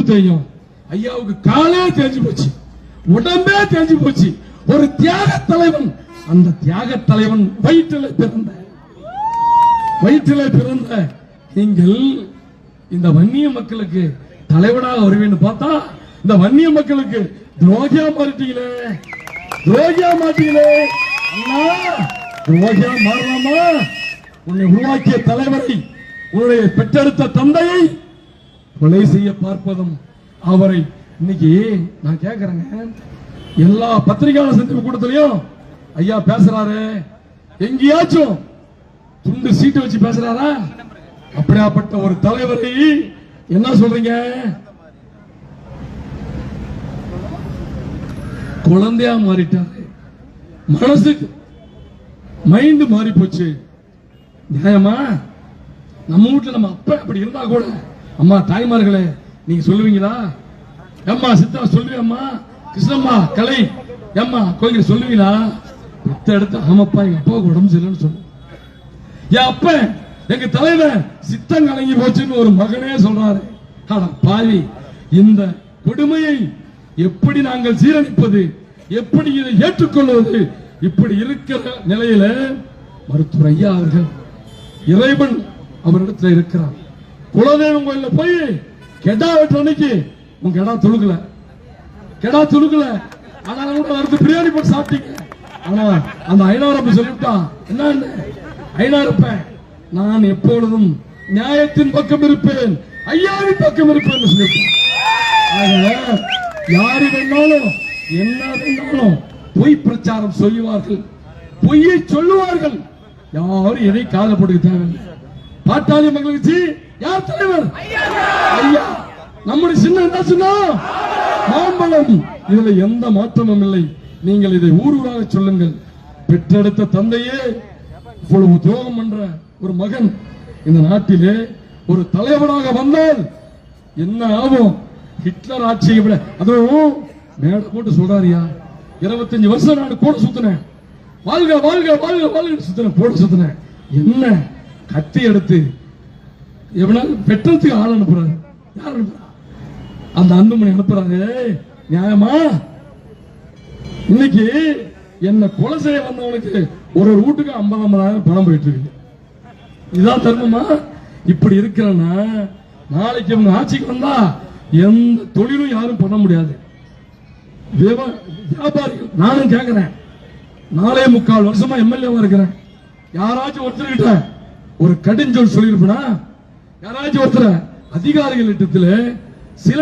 தெரியும் ஐயாவுக்கு காலே தேஞ்சு போச்சு. உடம்பே தேஞ்சு போச்சு. ஒரு தியாக தலைவன் அந்த தியாக தலைவன் வயிற்றில் பிறந்த. வயிற்றில் பிறந்த. நீங்கள் இந்த வன்னிய மக்களுக்கு தலைவனாக வருவேன்னு பார்த்தா இந்த வன்னிய மக்களுக்கு துரோகியா மாறிட்டீங்களே. துரோகியா மாட்டீங்களே அண்ணா துரோகியா மாறலாமா? உன்னை உருவாக்கிய தலைவரை உன்னுடைய பெற்றெடுத்த தந்தையை கொலை செய்ய பார்ப்பதும் அவரை. இன்னைக்கு நான் கேக்குறேங்க. எல்லா பத்திரிகையாளர் சந்திப்பு கூட்டத்திலையும் ஐயா பேசுறாரு. எங்கேயாச்சும் துண்டு சீட்டு வச்சு பேசுறாரா? அப்படியாப்பட்ட ஒரு தலைவரை என்ன சொல்றீங்க? குழந்தையா மாறிட்டாரு. மனசுக்கு மைண்ட் மாறி போச்சு நியாயமா? நம்ம வீட்டுல நம்ம அப்பா அப்படி இருந்தா கூட அம்மா தாய்மார்களே நீங்க சொல்லுவீங்களா? அம்மா சித்தா சொல்லுவியம்மா கிருஷ்ணம்மா கலை. அம்மா கோயில் சொல்லுவீங்களா? பெத்த எடுத்து ஆமாப்பா எங்க அப்பாவுக்கு உடம்பு சரியில்லைன்னு சொல்லு என் அப்ப எங்க தலைவர் சித்தம் கலங்கி போச்சுன்னு ஒரு மகனே சொல்றாரு. ஆனா பாவி இந்த கொடுமையை எப்படி நாங்கள் சீரழிப்பது எப்படி இதை ஏற்றுக்கொள்வது இப்படி இருக்கிற நிலையில மருத்துவர் ஐயா அவர்கள் இறைவன் அவரிடத்துல இருக்கிறார். குலதெய்வம் கோயில்ல போய் கெடா வெட்டுற அன்னைக்கு உன் கெடா துளுக்கல. கெடா துளுக்கல. அதனால கூட வருது பிரியாணி போட்டு சாப்பிட்டீங்க. ஆனா அந்த ஐநாரப்ப சொல்லிவிட்டான் என்ன ஐநாரப்ப நான் எப்பொழுதும் நியாயத்தின் பக்கம் இருப்பேன் ஐயாவின் பக்கம் இருப்பேன் சொல்லிவிட்டான். யாரு வேணாலும் என்ன வேணாலும் பொய் பிரச்சாரம் செய்வார்கள் பொய்யை சொல்லுவார்கள். யாரும் எதை காதல் போட்டுக்க தேவையில்லை. பாட்டாளி மகிழ்ச்சி யார் தலைவர்? ஐயா. நம்முடைய சின்ன என்ன சொன்னோம்? மாம்பழம். இதுல எந்த மாற்றமும் இல்லை. நீங்கள் இதை ஊர் ஊராக சொல்லுங்கள். பெற்றெடுத்த தந்தையே இவ்வளவு துரோகம் பண்ற ஒரு மகன். இந்த நாட்டிலே ஒரு தலைவனாக வந்தால் என்ன ஆகும்? ஹிட்லர் ஆட்சியை விட அதுவும் மேடை போட்டு சொல்றாருயா இருபத்தஞ்சு வருஷம் நான் கூட சுத்தினேன். வாழ்க வாழ்க வாழ்க வாழ்க சுத்தினேன் போட சுத்தினேன். என்ன? கத்தி எடுத்து எவனா பெற்றத்துக்கு ஆள் அனுப்புறாரு? யார் அனுப்புறா? அந்த அன்புமணி அனுப்புறாரு. நியாயமா? இன்னைக்கு என்ன கொலை செய்ய வந்தவனுக்கு ஒரு ஒரு வீட்டுக்கு ஐம்பது ஐம்பதாயிரம் பணம் போயிட்டு இருக்கு இதான் தர்மமா? இப்படி இருக்கிறன்னா நாளைக்கு இவங்க ஆட்சிக்கு வந்தா எந்த தொழிலும் யாரும் பண்ண முடியாது. வியாபாரிகள் நானும் கேட்கிறேன் நாலே முக்கால் வருஷமா எம்எல்ஏவா இருக்கிறேன். யாராச்சும் ஒருத்தர்கிட்ட ஒரு கடிஞ்சொல் சொல்லியிருப்பேனா? யாராச்சும் ஒருத்தர் அதிகாரிகள் இடத்துல சில